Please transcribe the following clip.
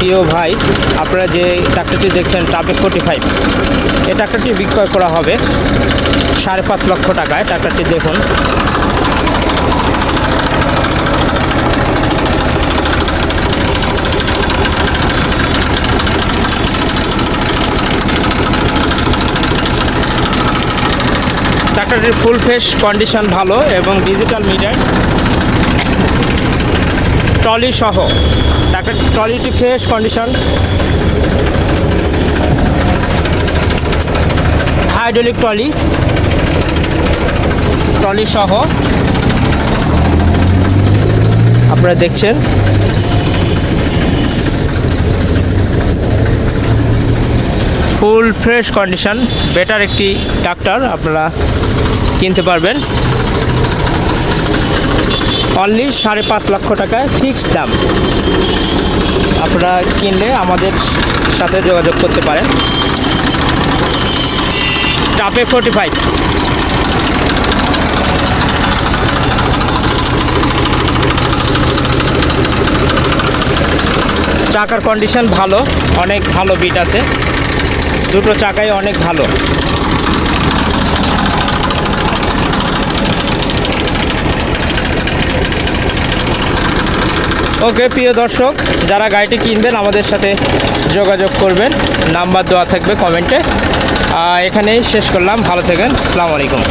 প্রিয় ভাই, আপনারা যে ট্রাক্টরটি দেখছেন টাপে ফোর্টি ফাইভ এই ট্রাক্টরটি বিক্রয় করা হবে সাড়ে পাঁচ লক্ষ টাকায়। ট্রাক্টরটি দেখুন। ট্রাক্টরটির ফুল ফেস কন্ডিশন ভালো এবং ডিজিটাল মিটার ট্রলি সহ। Tractor ট্রলিটি fresh condition. Hydraulic trolley. Trolley সহ। আপনারা দেখছেন। Full fresh condition. বেটার একটি ট্রাক্টর আপনারা কিনতে পারবেন। অনলি সাড়ে পাঁচ লক্ষ টাকায় ফিক্সড দাম। আপনারা কিনলে আমাদের সাথে যোগাযোগ করতে পারেন। টাপে ফোর্টি ফাইভ চাকার কন্ডিশন ভালো, অনেক ভালো বিট আছে। দুটো চাকাই অনেক ভালো। ওকে, প্রিয় দর্শক, যারা গাড়িটি কিনবেন, আমাদের সাথে যোগাযোগ করবেন। নাম্বার দেওয়া থাকবে কমেন্টে। এখানেই শেষ করলাম। ভালো থাকেন আসসালামু আলাইকুম।